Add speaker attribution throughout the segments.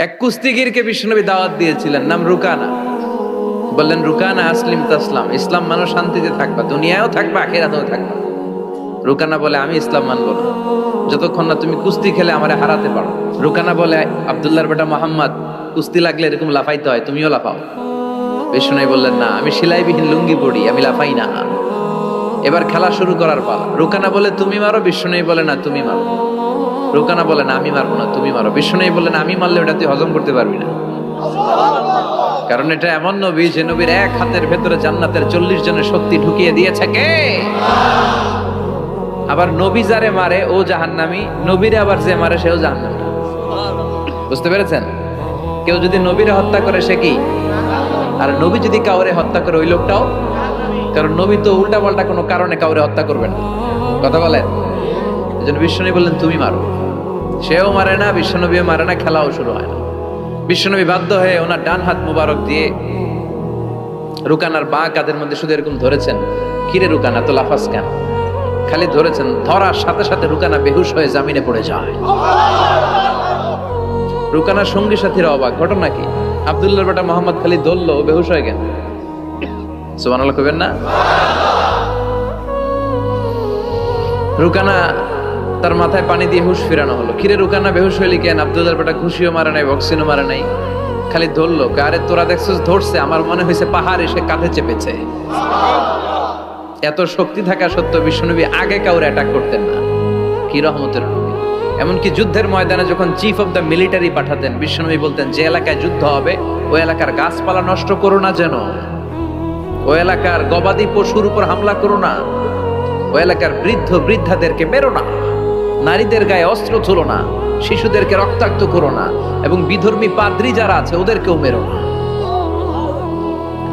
Speaker 1: এক কুস্তিগিরকে বিশ্বনবী দাওয়াত দিয়েছিলেন, নাম রুকানা। বললেন, রুকানা, আসলিম তাসলাম, ইসলাম মানুষ শান্তিতে থাকবা, দুনিয়ায়ও থাকবা, আখেরাতেও থাকবা। রুকানা বলে, আমি ইসলাম মানব না। যতক্ষণ না তুমি কুস্তি খেলে আমারে হারাতে পারো। রুকানা বলে, আবদুল্লাহর বেটা মোহাম্মদ, কুস্তি লাগলে এরকম লাফাইতে হয়, তুমিও লাফাও। বিষ্ণু বললেন, না, আমি সেলাইবিহীন লুঙ্গি পড়ি, আমি লাফাই না। এবার খেলা শুরু করার পালা। রুকানা বলে, তুমি মারো? বিষ্ণু বলে, না, তুমি মারো। রুকানা বলে না, আমি মারবো না, তুমি মারো। বিষ্ণু বলে না আমি মারলে ওটা তুই হজম করতে পারবি না। কারণ এটা এমন নবী যে নবীর এক হাতের ভেতরে জান্নাতের চল্লিশ জনের শক্তি ঢুকিয়ে দিয়েছে কে? আবার নবী যারে মারে, ও জাহান্নামি, নবীরে আবার যে মারে, সেও জাহান্নামি। বুঝতে পেরেছেন? কেউ যদি নবীরে হত্যা করে, সে কি? আর নবী যদি কাউরে হত্যা করে, ওই লোকটাও? কারণ নবী তো উল্টা পাল্টা কোনো কারণে কাউরে হত্যা করবেন না। কথা বলেন? জন্য বিশ্বনবী বললেন, তুমি মারো। সেও মারে না, বিশ্বনবীও মারে না, খেলাও শুরু হয় না। বিশ্বনবী বাধ্য হয়ে ওনার ডান হাত মুবারক দিয়ে রুকানার বা কাদের মধ্যে শুধু এরকম ধরেছেন কিরে রুকানা তো লাফাস কেন? খালি ধরেছেন, ধরার সাথে সাথে রুকানা বেহুশ হয়ে জামিনে পড়ে যায়। রুকানার সঙ্গী সাথীরা অবাক, ঘটনা কি? আব্দুল্লাহ বেটা মোহাম্মদ খালি দললো, বেহুশ হয়ে গেল। সুবহানাল্লাহ কবেন না? রুকানা তার মাথায় পানি দিয়ে হুশ ফিরানো হলো। কিরে রুকানা বেহুশ হইলি কেন? আব্দুল্লাহ বেটা খুশিও মারে নাই, বক্সিনও মারে নাই। খালি ধরলো আরে তোরা দেখছিস, ধরছে, আমার মনে হয়েছে পাহাড় এসে কাঁধে চেপেছে। এত শক্তি থাকা সত্ত্বেও বিশ্বনবী আগে কাউরে অ্যাটাক করতেন না। কি রহমতের নবী। এমনকি যুদ্ধের ময়দানে যখন চিফ অফ দ্য মিলিটারি পাঠাতেন, বিশ্বনবী বলতেন, যে এলাকায় যুদ্ধ হবে ওই এলাকার গাছপালা নষ্ট করো না যেন। ওই এলাকার গবাদি পশুর উপর হামলা করো না। ওই এলাকার বৃদ্ধ বৃদ্ধাদেরকে মেরো না। নারীদের গায়ে অস্ত্র তুলো না, শিশুদেরকে রক্তাক্ত করো না, এবং বিধর্মী পাদ্রী যারা আছে, ওদেরকেও মেরো না।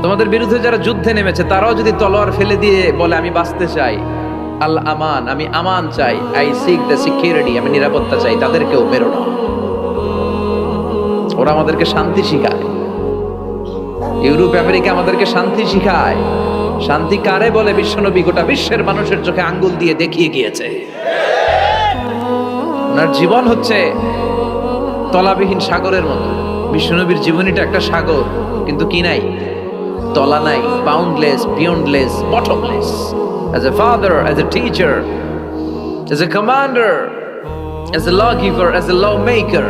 Speaker 1: তোমাদের বিরুদ্ধে যারা যুদ্ধে নেমেছে, তারাও যদি তলোয়ার ফেলে দিয়ে বলে, আমি বাঁচতে চাই, আল আমান, আমি আমান চাই, আই সিক দ্য সিকিউরিটি, আমি নিরাপত্তা চাই, তাদেরকেও মেরো না। ওরা আমাদেরকে শান্তি শিখায়। ইউরোপ, আমেরিকা আমাদেরকে শান্তি শিখায়। শান্তি কারে বলে বিশ্বনবী? গোটা বিশ্বের মানুষের চোখে আঙ্গুল দিয়ে দেখিয়ে গিয়েছে। ওনার জীবন হচ্ছে তলাবিহীন সাগরের মতো। বিশ্বনবীর জীবনীটা একটা সাগর কিন্তু কি নাই? তলা নাই boundless beyondless bottomless father as a teacher as a commander as a lawgiver as a lawmaker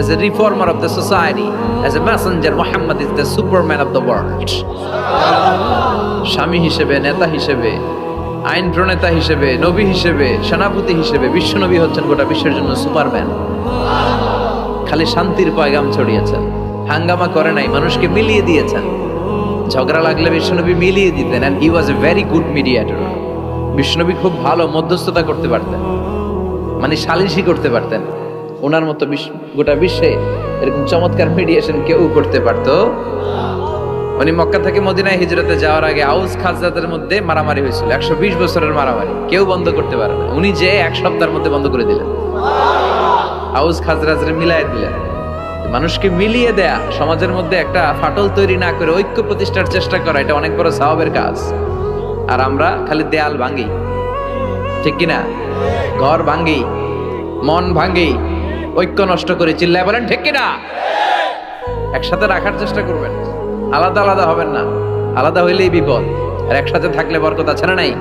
Speaker 1: as a reformer of the society, as a messenger, Muhammad is the superman of the world. স্বামী হিসেবে নেতা হিসেবে আইন প্রণেতা হিসেবে, নবী হিসেবে, সেনাপতি হিসেবে বিশ্বনবী হচ্ছেন গোটা বিশ্বের জন্য সুপারম্যান। খালি শান্তির পয়গাম ছড়িয়েছেন। হাঙ্গামা করে নাই, মানুষকে মিলিয়ে দিয়েছেন। ঝগড়া লাগলে বিশ্বনবী মিলিয়ে দিতেন and he was a very good mediator বিশ্বনবী খুব ভালো মধ্যস্থতা করতে পারতেন মানে সালিশি করতে পারতেন। ওনার মতো গোটা বিশ্বে এরকম চমৎকার মিডিয়েশন কেউ করতে পারতো উনি মক্কা থেকে মদিনায় হিজরতে যাওয়ার আগে আউস খাজরাতের মধ্যে মারামারি হয়েছিল। একশো বিশ বছরের মারামারি। কেউ বন্ধ করতে পারে না। উনি যে এক সপ্তাহের মধ্যে বন্ধ করে দিলেন। আউস খাজরাজরে মিলাই দিলেন। মানুষকে মিলিয়ে দেয়া, সমাজের মধ্যে একটা ফাটল তৈরি না করে ঐক্য প্রতিষ্ঠার চেষ্টা করা, এটা অনেক বড় সাহাবের কাজ। আর আমরা খালি দেয়াল ভাঙ্গি। ঠিক কিনা ঘর ভাঙ্গি। মন ভাঙ্গি। ঐক্য নষ্ট করে। চিল্লায় বলেন, ঠিক কিনা একসাথে রাখার চেষ্টা করবেন। আলাদা আলাদা হবেন না। আলাদা হইলেই বিপদ। আর একসাথে থাকলে বরকত আছে না নাই?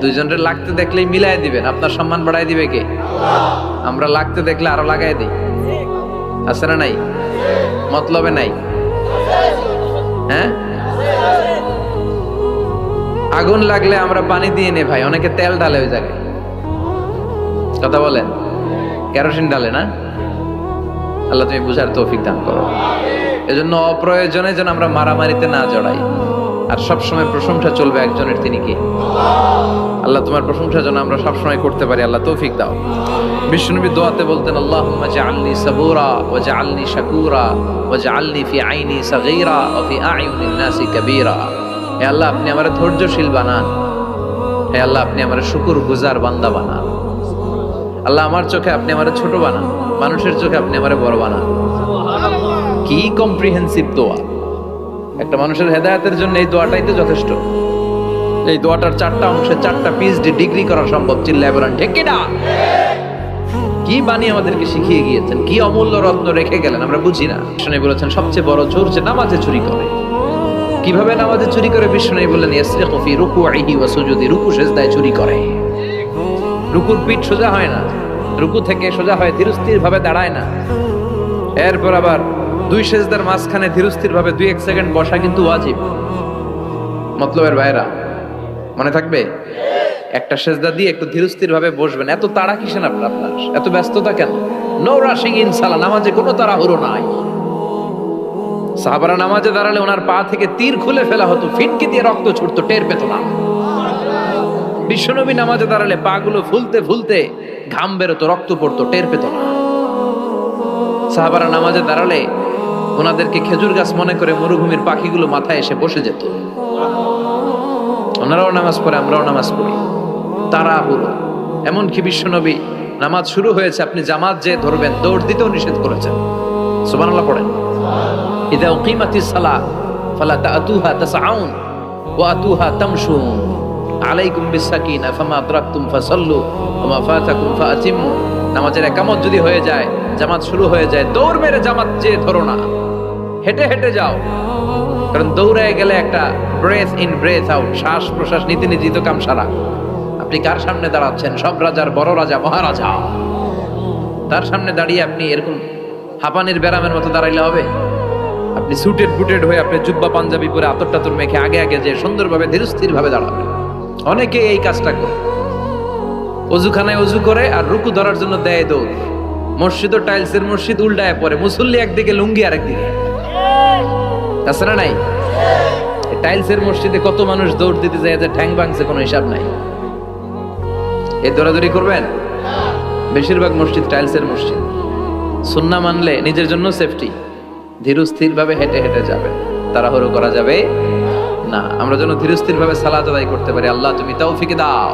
Speaker 1: দুইজনের লাগতে দেখলেই মিলাই দিবেন। আপনার সম্মান বাড়াই দিবে কে? আমরা লাগতে দেখলে আরও লাগাই দিই। আছে না নাই? মতলবে নাই? হ্যাঁ? আগুন লাগলে আমরা পানি দিয়ে নে ভাই, অনেকে তেল ঢালে ওই জায়গায়। কথা বলেন? কেরোসিন ডালে না? আল্লাহ তুমি বুঝার তৌফিক দান করো। এজন্য অপ্রয়োজনে যেন আমরা মারামারিতে না জড়াই। আর সব সময় প্রশংসা চলবে একজনের, তিনি কি? আল্লাহ তোমার প্রশংসা যেন আমরা সব সময় করতে পারি, আল্লাহ তৌফিক দাও। বিষ্ণুনবী দোয়াতে বলতেন, আল্লাহুম্মা জাআলনি সাবুরা ওয়া জাআলনি শাকুরা ওয়া জাআলনি ফি আইনি সাগীরা ওয়া ফি আ'য়ুনিন নাসি কাবীরা। হে আল্লাহ, আপনি আমার ধৈর্যশীল বানান। হে আল্লাহ, আপনি আমার শুকুর গুজার বান্দা বানান। আল্লাহ, আমার চোখে আপনি আমার ছোট বানান। মানুষের চোখে আপনি আমার বড় বানান। কি কম্প্রিহেন্সিভ দোয়া? একটা মানুষের হেদায়েতের জন্য এই দোয়াটাই তো যথেষ্ট। এই দোয়াটার চারটা অংশে চারটা পিএইচডি ডিগ্রি করা সম্ভব, চিল্লায় কি বাণী আমাদেরকে শিখিয়ে গিয়েছেন? কি অমূল্য রত্ন রেখে গেলেন? আমরা বুঝি না। বিষ্ণু বলেছেন, সবচেয়ে বড় চোর যে নামাজে চুরি করে। কীভাবে নামাজে চুরি করে? বিষ্ণু বললেন ইয়াসরে কফি রুকু আইহি ওয়া সুজুদি, রুকু সেজদায় চুরি করে। রুকুর পিঠ সোজা হয় না, রুকু থেকে সোজা হয় ধীরস্থির ভাবে দাঁড়ায় না। এরপর আবার দুই সেজদার মাঝখানে ধীরস্থির ভাবে দুই এক সেকেন্ড বসা কিন্তু ওয়াজিব। মতলবের ভাইরা মনে থাকবে? একটা সেজদা দিয়ে একটু ধীরস্থির ভাবে বসবেন। এত তাড়া কিসেন আপনার আপনার? এত ব্যস্ততা কেন? নো রাশিং ইনসালা নামাজে কোনো তাড়াহুড়ো নাই। সাহাবারা নামাজে দাঁড়ালে ওনার পা থেকে তীর খুলে ফেলা হতো ফিটকে দিয়ে রক্ত ছুটতো, টের পেত না। বিশ্বনবী নামাজে দাঁড়ালে পা গুলো ফুলতে ফুলতে ঘাম বেরোতো, রক্ত পড়তো, টের পেত না। সাহাবারা নামাজে দাঁড়ালে ওনাদেরকে খেজুর গাছ মনে করে মরুভূমির পাখিগুলো মাথায় এসে বসে যেত। ওনারাও নামাজ পড়ে, আমরাও নামাজ পড়ি। তারা হলো এমনকি বিশ্বনবী নামাজ শুরু হয়েছে, আপনি জামাত যে ধরবেন, দৌড় দিতেও নিষেধ করেছেন। সুবহানাল্লাহ পড়েন। ইদা উকিমাতিস সালাহ ফালা তাআতুহা তাসআউন ওয়া আতুহা তামশুন আলাইকুম বিসাকিনা ফামা আদরাকতুম ফাসাল্লু ওয়া ফাতাকুম ফাআতিমু। নামাজের একামত যদি হয়ে যায়, জামাত শুরু হয়ে যায়, দৌড় মেরে জামাত যে ধরো না। হেঁটে হেঁটে যাও। কারণ দৌড়ায় গেলে একটা ব্রেথ ইন ব্রেথ আউট শ্বাস প্রশ্বাস নীতি নিজিত কাম সারা আপনি কার সামনে দাঁড়াচ্ছেন? সব রাজার বড় রাজা, মহারাজা। তার সামনে দাঁড়িয়ে আপনি এরকম হাঁপানির ব্যারামের মতো দাঁড়াইলে হবে? আপনি সুটেড বুটেড হয়ে আপনি জুব্বা পাঞ্জাবি পরে আতর টাতর মেখে আগে আগে যে সুন্দরভাবে ধীরস্থির ভাবে দাঁড়াবেন। অনেকে এই কাজটা করে। অজুখানায় অজু করে আর রুকু ধরার জন্য দেয় দৌড়। মসজিদ ও টাইলসের মসজিদ উল্টায় পরে মুসল্লি একদিকে, লুঙ্গি আরেকদিকে। আছে না নাই টাইলসের মসজিদে কত মানুষ দৌড় দিতে যায় ঠ্যাং ভাঙছে, কোনো হিসাব নাই। এই দৌড়াদৌড়ি করবেন? বেশিরভাগ মসজিদ টাইলসের মসজিদ। সুন্না মানলে নিজের জন্য সেফটি ধীরস্থির ভাবে হেঁটে হেঁটে যাবে তাড়াহুড়ো করা যাবে না। আমরা যেন ধীরস্থির ভাবে সালাত আদায় করতে পারি। আল্লাহ তুমি তৌফিক দাও।